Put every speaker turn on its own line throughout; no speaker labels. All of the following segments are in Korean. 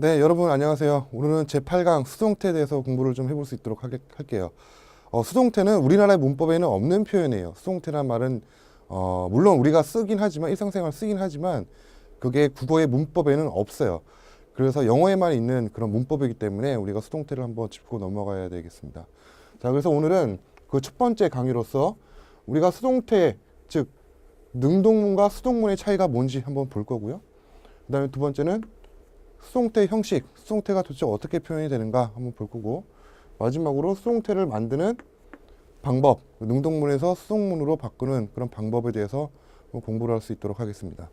네, 여러분 안녕하세요. 오늘은 제8강 수동태에 대해서 공부를 좀 해볼 수 있도록 하게, 할게요. 어, 수동태는 우리나라의 문법에는 없는 표현이에요. 수동태란 말은 어, 물론 우리가 쓰긴 하지만 일상생활 쓰긴 하지만 그게 국어의 문법에는 없어요. 그래서 영어에만 있는 그런 문법이기 때문에 우리가 수동태를 한번 짚고 넘어가야 되겠습니다. 자, 그래서 오늘은 그 첫 번째 강의로서 우리가 수동태 즉 능동문과 수동문의 차이가 뭔지 한번 볼 거고요. 그 다음에 두 번째는 수동태 형식, 수동태가 도대체 어떻게 표현이 되는가 한번 볼 거고 마지막으로 수동태를 만드는 방법, 능동문에서 수동문으로 바꾸는 그런 방법에 대해서 공부를 할 수 있도록 하겠습니다.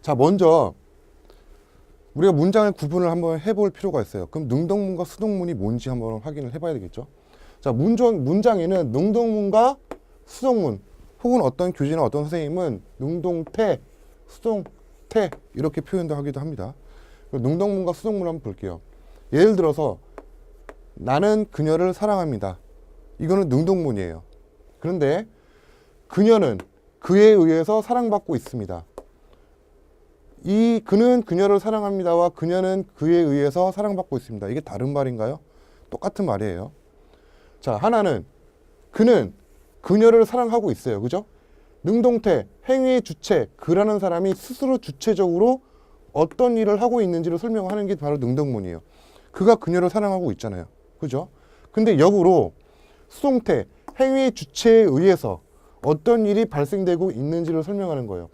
자, 먼저 우리가 문장의 구분을 한번 해볼 필요가 있어요. 그럼 능동문과 수동문이 뭔지 한번 확인을 해봐야 되겠죠. 자, 문장, 문장에는 능동문과 수동문 혹은 어떤 교재나 어떤 선생님은 능동태, 수동 태 이렇게 표현도 하기도 합니다. 능동문과 수동문 한번 볼게요. 예를 들어서 나는 그녀를 사랑합니다. 이거는 능동문이에요. 그런데 그녀는 그에 의해서 사랑받고 있습니다. 이 그는 그녀를 사랑합니다와 그녀는 그에 의해서 사랑받고 있습니다. 이게 다른 말인가요? 똑같은 말이에요. 자, 하나는 그는 그녀를 사랑하고 있어요. 그죠? 능동태, 행위의 주체, 그라는 사람이 스스로 주체적으로 어떤 일을 하고 있는지를 설명하는 게 바로 능동문이에요. 그가 그녀를 사랑하고 있잖아요. 그죠? 근데 역으로 수동태, 행위의 주체에 의해서 어떤 일이 발생되고 있는지를 설명하는 거예요.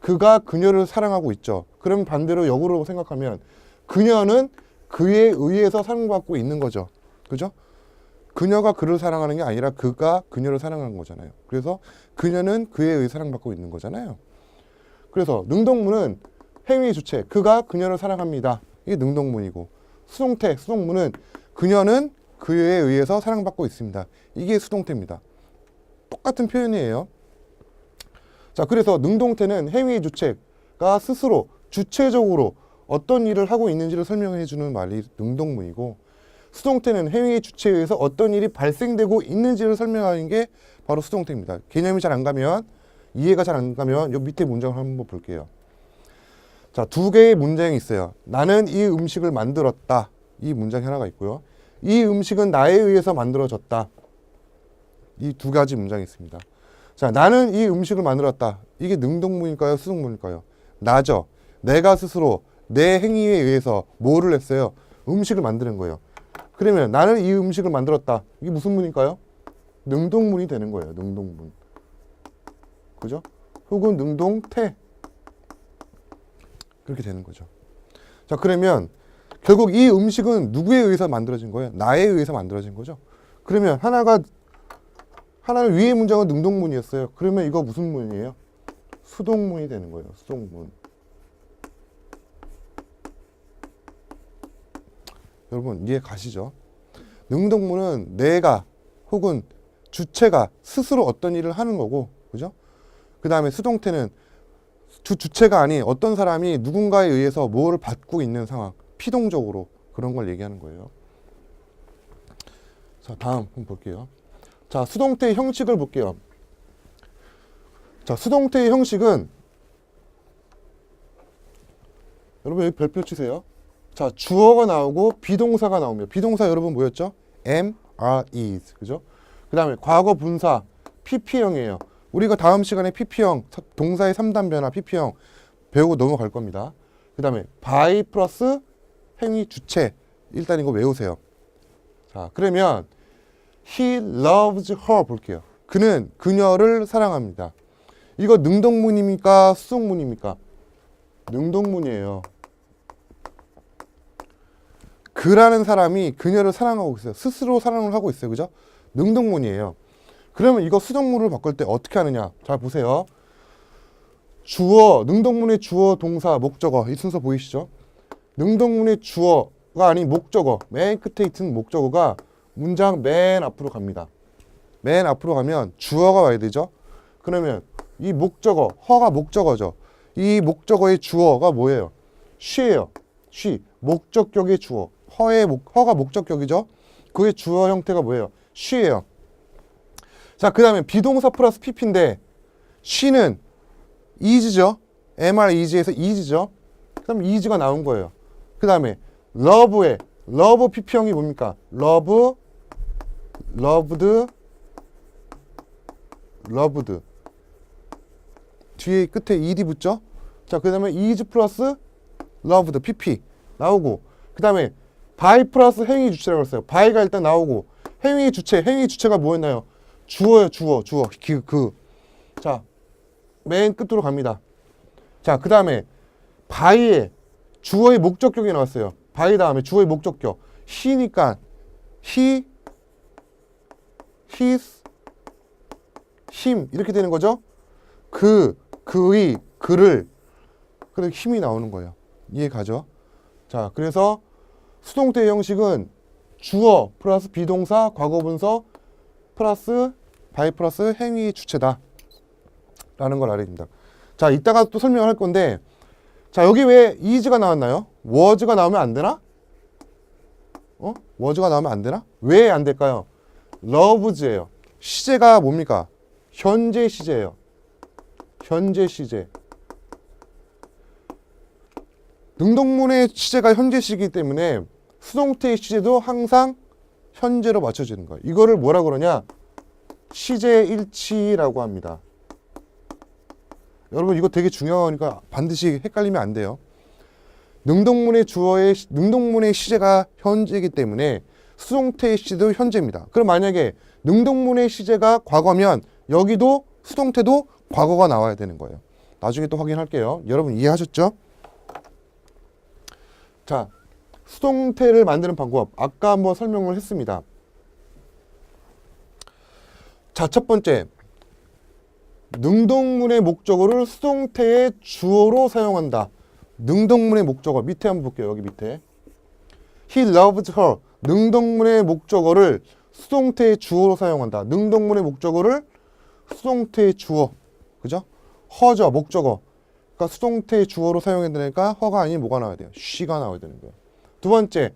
그가 그녀를 사랑하고 있죠. 그럼 반대로 역으로 생각하면 그녀는 그에 의해서 사랑받고 있는 거죠. 그죠? 그녀가 그를 사랑하는 게 아니라 그가 그녀를 사랑하는 거잖아요. 그래서 그녀는 그에 의해 사랑받고 있는 거잖아요. 그래서 능동문은 행위 주체, 그가 그녀를 사랑합니다. 이게 능동문이고 수동태, 수동문은 그녀는 그에 의해서 사랑받고 있습니다. 이게 수동태입니다. 똑같은 표현이에요. 자, 그래서 능동태는 행위 주체가 스스로 주체적으로 어떤 일을 하고 있는지를 설명해 주는 말이 능동문이고 수동태는 행위 주체에 의해서 어떤 일이 발생되고 있는지를 설명하는 게 바로 수동태입니다. 개념이 잘 안 가면 이해가 잘 안 가면 요 밑에 문장을 한번 볼게요. 자, 두 개의 문장이 있어요. 나는 이 음식을 만들었다. 이 문장 하나가 있고요. 이 음식은 나에 의해서 만들어졌다. 이 두 가지 문장이 있습니다. 자, 나는 이 음식을 만들었다. 이게 능동문일까요? 수동문일까요? 나죠. 내가 스스로 내 행위에 의해서 뭐를 했어요? 음식을 만드는 거예요. 그러면 나는 이 음식을 만들었다. 이게 무슨 문일까요? 능동문이 되는 거예요. 능동문. 그죠? 혹은 능동태. 그렇게 되는 거죠. 자, 그러면 결국 이 음식은 누구에 의해서 만들어진 거예요? 나에 의해서 만들어진 거죠. 그러면 하나가 하나는 위의 문장은 능동문이었어요. 그러면 이거 무슨 문이에요? 수동문이 되는 거예요. 수동문. 여러분 이해 가시죠? 능동문은 내가 혹은 주체가 스스로 어떤 일을 하는 거고, 그죠? 그 다음에 수동태는 주, 주체가 아닌 어떤 사람이 누군가에 의해서 뭐를 받고 있는 상황, 피동적으로 그런 걸 얘기하는 거예요. 자, 다음 한번 볼게요. 자, 수동태의 형식을 볼게요. 자, 수동태의 형식은 여러분 여기 별표 치세요. 자, 주어가 나오고 비동사가 나옵니다. 비동사 여러분 뭐였죠? am, are, is. 그죠? 그 다음에 과거 분사 PP형이에요. 우리가 다음 시간에 PP형, 동사의 3단 변화 PP형 배우고 넘어갈 겁니다. 그 다음에 by 플러스 행위 주체. 일단 이거 외우세요. 자, 그러면 he loves her 볼게요. 그는 그녀를 사랑합니다. 이거 능동문입니까? 수동문입니까? 능동문이에요. 그라는 사람이 그녀를 사랑하고 있어요. 스스로 사랑을 하고 있어요. 그죠? 능동문이에요. 그러면 이거 수동문으로 바꿀 때 어떻게 하느냐? 잘 보세요. 주어, 능동문의 주어, 동사, 목적어. 이 순서 보이시죠? 능동문의 주어가 아닌 목적어. 맨 끝에 있는 목적어가 문장 맨 앞으로 갑니다. 맨 앞으로 가면 주어가 와야 되죠? 그러면 이 목적어, 허가 목적어죠. 이 목적어의 주어가 뭐예요? she예요. she. 목적격의 주어. 허의 목, 허가 목적격이죠. 그의 주어 형태가 뭐예요? she예요. 자, 그 다음에 비동사 플러스 pp인데 she는 is죠. mr is에서 is죠. 그다음에 is가 나온 거예요. 그 다음에 love의 love pp형이 뭡니까? love, loved, loved. 뒤에 끝에 ed 붙죠? 자, 그 다음에 is 플러스 loved pp 나오고 그 다음에 by 플러스 행위 주체라고 했어요. by가 일단 나오고 행위 주체, 행위 주체가 뭐였나요? 주어요, 주어, 주어. 그, 그. 자, 맨 끝으로 갑니다. 자, 그 다음에 by의 주어의 목적격이 나왔어요. by 다음에 주어의 목적격. he니까 he, his, 이렇게 되는 거죠. 그, 그의, 그를 그래 힘이 나오는 거예요. 이해 가죠? 자, 그래서 수동태 형식은 주어 플러스 비동사 과거분서 플러스 바이 플러스 행위 주체다. 라는 걸 알아야 됩니다. 자, 이따가 또 설명할 건데 자, 여기 왜 is가 나왔나요? was가 나오면 안 되나? 어? was가 나오면 안 되나? 왜 안 될까요? loves예요. 시제가 뭡니까? 현재 시제예요. 현재 시제. 능동문의 시제가 현재 시기 때문에 수동태의 시제도 항상 현재로 맞춰지는 거예요. 이거를 뭐라 그러냐? 시제 일치라고 합니다. 여러분 이거 되게 중요하니까 반드시 헷갈리면 안 돼요. 능동문의 주어의 시- 능동문의 시제가 현재이기 때문에 수동태의 시제도 현재입니다. 그럼 만약에 능동문의 시제가 과거면 여기도 수동태도 과거가 나와야 되는 거예요. 나중에 또 확인할게요. 여러분 이해하셨죠? 자, 수동태를 만드는 방법 아까 한번 설명을 했습니다. 자, 첫 번째 능동문의 목적어를 수동태의 주어로 사용한다. 능동문의 목적어 밑에 한번 볼게요. 여기 밑에 He loved her. 능동문의 목적어를 수동태의 주어로 사용한다. 능동문의 목적어를 수동태의 주어, 그죠? 허죠 목적어. 그러니까 수동태의 주어로 사용해야 되니까 허가 아닌 뭐가 나와야 돼요? she가 나와야 되는 거예요. 두 번째,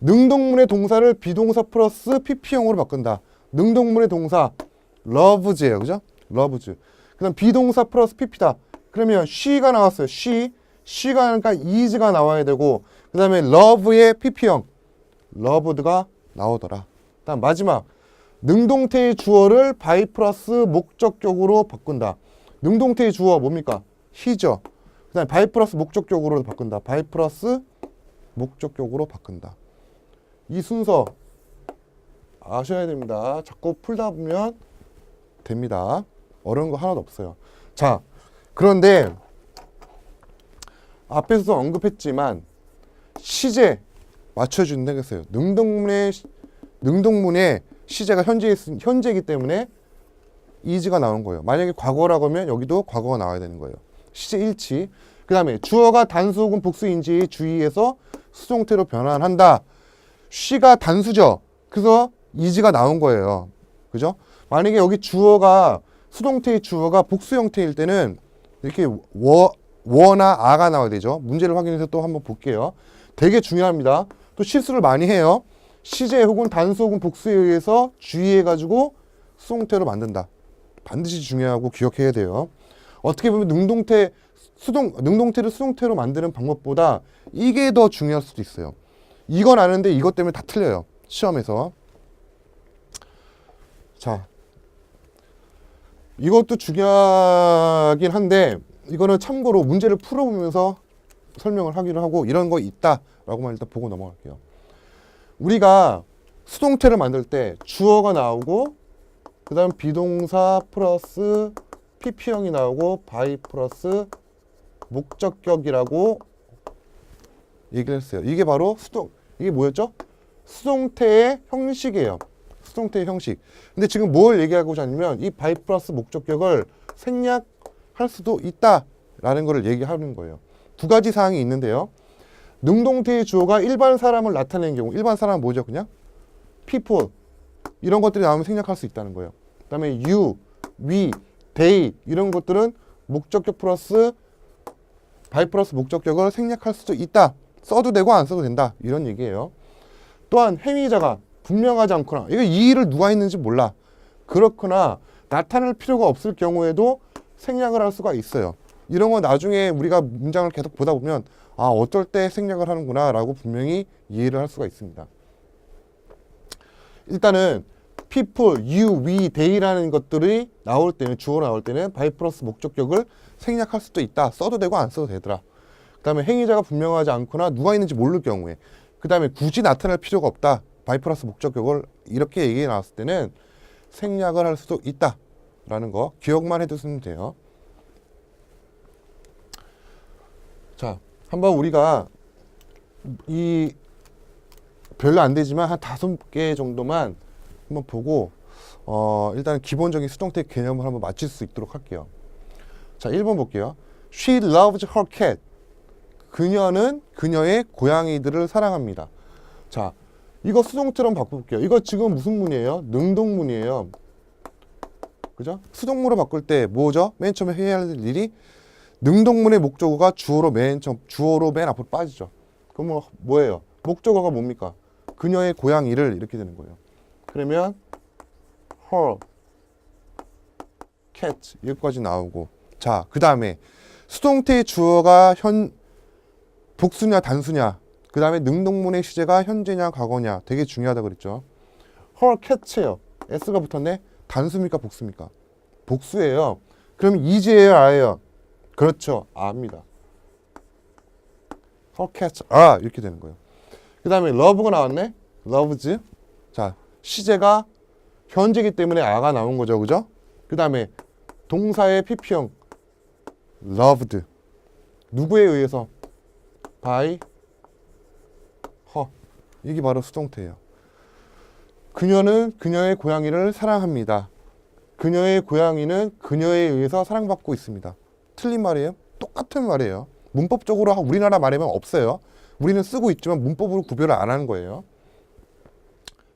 능동문의 동사를 비동사 플러스 pp형으로 바꾼다. 능동문의 동사 loves예요, 그죠? loves. 그다음 비동사 플러스 pp다. 그러면 she가 나왔어요. she, she가 나니까 is가 나와야 되고, 그다음에 love의 pp형 loved가 나오더라. 다음 마지막 능동태의 주어를 by 플러스 목적격으로 바꾼다. 능동태의 주어 뭡니까? He죠. 그 다음에 by 플러스 목적격으로 바꾼다. by 플러스 목적격으로 바꾼다. 이 순서 아셔야 됩니다. 자꾸 풀다 보면 됩니다. 어려운 거 하나도 없어요. 자, 그런데 앞에서 언급했지만 시제 맞춰준다고 했어요. 능동문의 능동문의 시제가 현재 현재이기 때문에 is가 나온 거예요. 만약에 과거라고 하면 여기도 과거가 나와야 되는 거예요. 시제 일치. 그 다음에 주어가 단수 혹은 복수인지 주의해서 수동태로 변환한다. she가 단수죠. 그래서 is가 나온 거예요. 그죠? 만약에 여기 주어가 수동태의 주어가 복수 형태일 때는 이렇게 워, 워나 아가 나와야 되죠. 문제를 확인해서 또 한번 볼게요. 되게 중요합니다. 또 실수를 많이 해요. 시제 혹은 단수 혹은 복수에 의해서 주의해가지고 수동태로 만든다. 반드시 중요하고 기억해야 돼요. 어떻게 보면 능동태 수동 능동태를 수동태로 만드는 방법보다 이게 더 중요할 수도 있어요. 이건 아는데 이것 때문에 다 틀려요. 시험에서. 자, 이것도 중요하긴 한데 이거는 참고로 문제를 풀어보면서 설명을 하기로 하고 이런 거 있다라고만 일단 보고 넘어갈게요. 우리가 수동태를 만들 때 주어가 나오고 그다음 비동사 플러스 pp형이 나오고 by 플러스 목적격이라고 얘기를 했어요. 이게 바로 수동 이게 뭐였죠? 수동태의 형식이에요. 수동태의 형식. 근데 지금 뭘 얘기하고자 하냐면 이 by 플러스 목적격을 생략할 수도 있다라는 것을 얘기하는 거예요. 두 가지 사항이 있는데요. 능동태의 주어가 일반 사람을 나타내는 경우 일반 사람은 뭐죠? 그냥 people 이런 것들이 나오면 생략할 수 있다는 거예요. 그 다음에 you, we, they 이런 것들은 목적격 플러스 by 플러스 목적격을 생략할 수도 있다. 써도 되고 안 써도 된다. 이런 얘기예요. 또한 행위자가 분명하지 않거나 이거 이 일을 누가 했는지 몰라. 그렇거나 나타낼 필요가 없을 경우에도 생략을 할 수가 있어요. 이런 거 나중에 우리가 문장을 계속 보다 보면 아 어떨 때 생략을 하는구나 라고 분명히 이해를 할 수가 있습니다. 일단은 people, you, we, they라는 것들이 나올 때는 주어로 나올 때는 by 플러스 목적격을 생략할 수도 있다. 써도 되고 안 써도 되더라. 그 다음에 행위자가 분명하지 않거나 누가 있는지 모를 경우에 그 다음에 굳이 나타날 필요가 없다. by 플러스 목적격을 이렇게 얘기해 나왔을 때는 생략을 할 수도 있다 라는 거 기억만 해두시면 돼요. 자, 한번 우리가 이 별로 안 되지만 한 다섯 개 정도만 한번 보고 어, 일단 기본적인 수동태 개념을 한번 맞출 수 있도록 할게요. 자, 1번 볼게요. She loves her cat. 그녀는 그녀의 고양이들을 사랑합니다. 자, 이거 수동태로 바꿔볼게요. 이거 지금 무슨 문이에요? 능동문이에요. 그죠? 수동문으로 바꿀 때 뭐죠? 맨 처음에 해야 할 일이 능동문의 목적어가 주어로 맨 처음 주어로 맨 앞으로 빠지죠. 그럼 뭐 뭐예요? 목적어가 뭡니까? 그녀의 고양이를 이렇게 되는 거예요. 그러면 her cat 여기까지 나오고 자, 그 다음에 수동태의 주어가 현 복수냐 단수냐 그 다음에 능동문의 시제가 현재냐 과거냐 되게 중요하다 그랬죠. her cat예요. s가 붙었네. 단수입니까 복수입니까? 복수예요. 그럼 이제예요, 아예요? 그렇죠. 아입니다. her cat 아 이렇게 되는 거예요. 그 다음에 love가 나왔네. loves. 자, 시제가 현재이기 때문에 아가 나온 거죠. 그죠? 그 다음에 동사의 pp형 loved. 누구에 의해서? by her. 이게 바로 수동태예요. 그녀는 그녀의 고양이를 사랑합니다. 그녀의 고양이는 그녀에 의해서 사랑받고 있습니다. 틀린 말이에요? 똑같은 말이에요. 문법적으로 우리나라 말에만 없어요. 우리는 쓰고 있지만 문법으로 구별을 안 하는 거예요.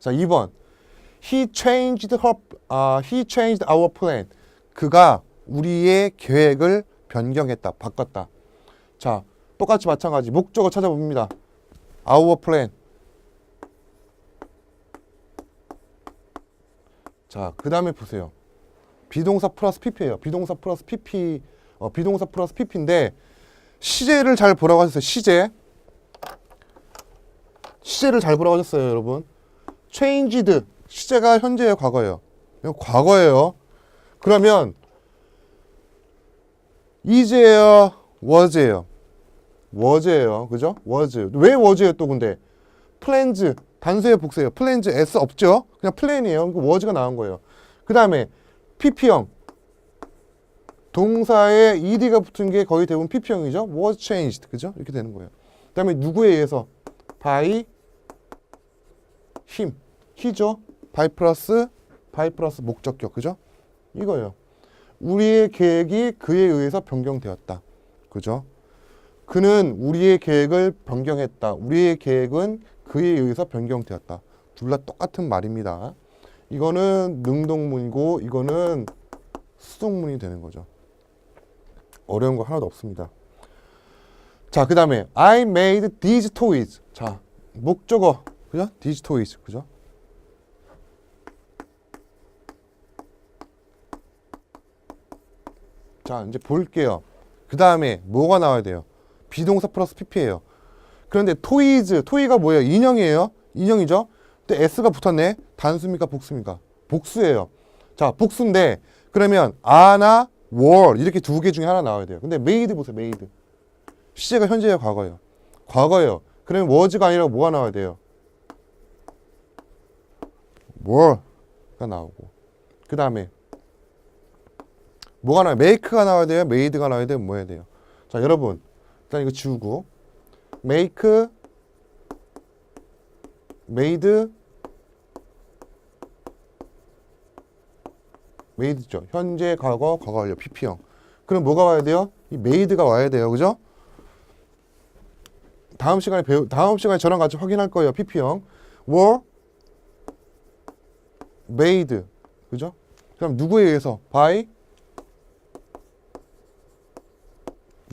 자, 2번. He changed her, 아, he changed our plan. 그가 우리의 계획을 변경했다, 바꿨다. 자, 똑같이 마찬가지. 목적어 찾아봅니다. Our plan. 자, 그 다음에 보세요. 비동사 플러스 pp예요. 비동사 플러스 pp, 어, 비동사 플러스 pp인데 시제를 잘 보라고 하셨어요. 시제. 시제를 잘 보라고 하셨어요, 여러분. Changed 시제가 현재의 과거예요. 과거예요. 그러면 is예요, was예요. was예요. 그죠? was. 왜 was예요 또 근데? plans 단수의 복수예요. plans s 없죠? 그냥 plan이에요. 그 was가 나온 거예요. 그다음에 pp형 동사에 ed가 붙은 게 거의 대부분 pp형이죠. was changed. 그죠? 이렇게 되는 거예요. 그다음에 누구에 의해서? by him. He죠. by 플러스 by 플러스 목적격. 그죠? 이거예요. 우리의 계획이 그에 의해서 변경되었다. 그죠? 그는 우리의 계획을 변경했다. 우리의 계획은 그에 의해서 변경되었다. 둘 다 똑같은 말입니다. 이거는 능동문이고 이거는 수동문이 되는 거죠. 어려운 거 하나도 없습니다. 자, 그 다음에 I made these toys. 자, 목적어. 그죠? these toys. 그죠? 자, 이제 볼게요. 그 다음에 뭐가 나와야 돼요? 비동사 플러스 pp예요. 그런데 토이즈, 토이가 뭐예요? 인형이에요. 인형이죠. 근데 s가 붙었네. 단수입니까? 복수입니까? 복수예요. 자, 복수인데 그러면 아나 월 이렇게 두 개 중에 하나 나와야 돼요. 근데 메이드 보세요. 메이드. 시제가 현재예요, 과거예요. 과거예요. 그러면 was가 아니라 뭐가 나와야 돼요? were가 나오고. 그 다음에 뭐가 나와요? make가 나와야 돼요? made가 나와야 돼요? 뭐 해야 돼요? 자, 여러분. 일단 이거 지우고 make made made죠. 현재, 과거, 과거 완료, pp형. 그럼 뭐가 와야 돼요? 이 made가 와야 돼요. 그죠? 다음 시간에 배우 다음 시간에 저랑 같이 확인할 거예요. pp형. were made. 그죠? 그럼 누구에 의해서? by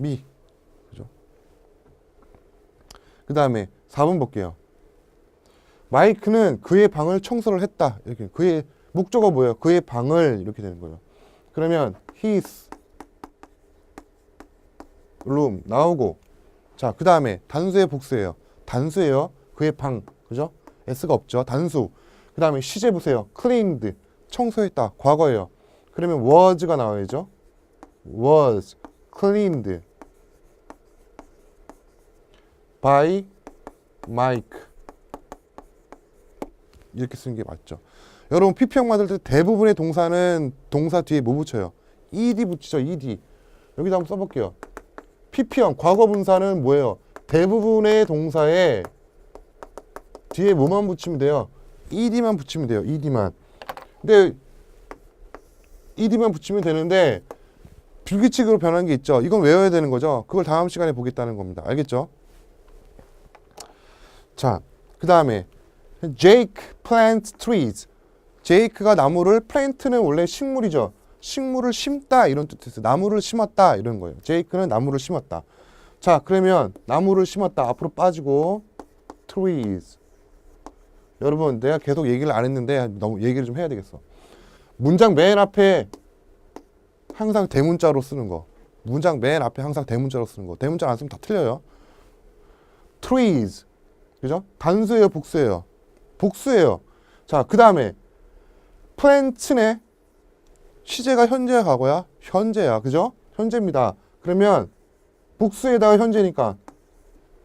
me. 그죠? 그 다음에 4번 볼게요. 마이크는 그의 방을 청소를 했다. 이렇게. 그의 목적어 뭐예요? 그의 방을 이렇게 되는 거예요. 그러면 his room 나오고 자, 그 다음에 단수의 복수예요. 단수예요. 그의 방. 그죠? s가 없죠. 단수. 그 다음에 시제 보세요. cleaned. 청소했다. 과거예요. 그러면 was가 나와야죠. was cleaned by Mike. 이렇게 쓰는 게 맞죠. 여러분 PP형 만들 때 대부분의 동사는 동사 뒤에 뭐 붙여요? ed 붙이죠. ed. 여기다 한번 써볼게요. PP형 과거 분사는 뭐예요? 대부분의 동사에 뒤에 뭐만 붙이면 돼요? ed만 붙이면 돼요. ed만. 근데 ed만 붙이면 되는데 불규칙으로 변한 게 있죠. 이건 외워야 되는 거죠. 그걸 다음 시간에 보겠다는 겁니다. 알겠죠? 자, 그 다음에 Jake plant trees. 제이크가 나무를 plant는 원래 식물이죠. 식물을 심다 이런 뜻에서 나무를 심었다 이런 거예요. 제이크는 나무를 심었다. 자, 그러면 나무를 심었다 앞으로 빠지고 trees. 여러분, 내가 계속 얘기를 안 했는데 너무 얘기를 좀 해야 되겠어. 문장 맨 앞에 항상 대문자로 쓰는 거. 문장 맨 앞에 항상 대문자로 쓰는 거. 대문자 안 쓰면 다 틀려요. trees. 그죠? 단수예요, 복수예요? 복수예요. 자, 그 다음에 plant네 시제가 현재야, 과거야? 현재야. 그죠? 현재입니다. 그러면 복수에다가 현재니까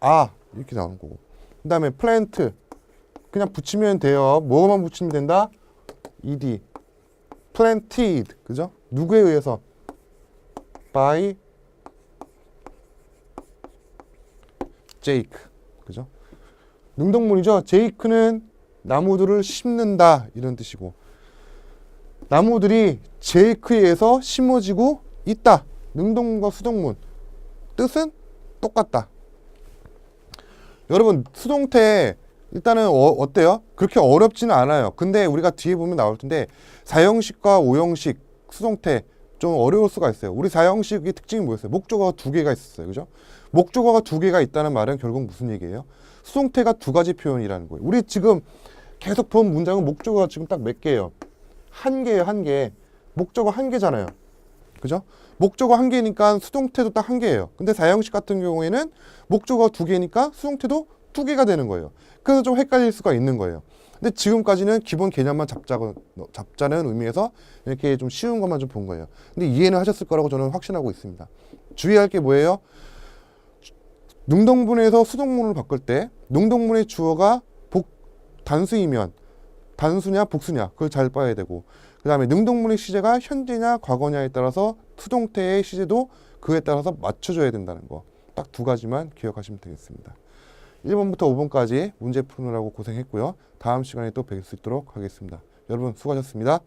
아 이렇게 나오는 거고. 그 다음에 plant 그냥 붙이면 돼요. 뭐만 붙이면 된다? ed planted 그죠? 누구에 의해서? by Jake? 능동문이죠. 제이크는 나무들을 심는다 이런 뜻이고 나무들이 제이크에 의해서 심어지고 있다. 능동문과 수동문 뜻은 똑같다. 여러분 수동태 일단은 어, 때요 그렇게 어렵지는 않아요. 근데 우리가 뒤에 보면 나올 텐데 사형식과 오형식 수동태 좀 어려울 수가 있어요. 우리 사형식의 특징이 뭐였어요? 목적어가 두 개가 있었어요. 그죠? 목적어가 두 개가 있다는 말은 결국 무슨 얘기예요? 수동태가 두 가지 표현이라는 거예요. 우리 지금 계속 본 문장은 목적어가 지금 딱 몇 개예요? 한 개예요, 한 개. 목적어 한 개잖아요. 그죠? 목적어 한 개니까 수동태도 딱 한 개예요. 근데 사형식 같은 경우에는 목적어 두 개니까 수동태도 두 개가 되는 거예요. 그래서 좀 헷갈릴 수가 있는 거예요. 근데 지금까지는 기본 개념만 잡자고, 잡자는 의미에서 이렇게 좀 쉬운 것만 좀 본 거예요. 근데 이해는 하셨을 거라고 저는 확신하고 있습니다. 주의할 게 뭐예요? 능동문에서 수동문을 바꿀 때 능동문의 주어가 복 단수이면 단수냐 복수냐 그걸 잘 봐야 되고 그 다음에 능동문의 시제가 현재냐 과거냐에 따라서 수동태의 시제도 그에 따라서 맞춰줘야 된다는 거 딱 두 가지만 기억하시면 되겠습니다. 1번부터 5번까지 문제 푸느라고 고생했고요. 다음 시간에 또 뵐 수 있도록 하겠습니다. 여러분 수고하셨습니다.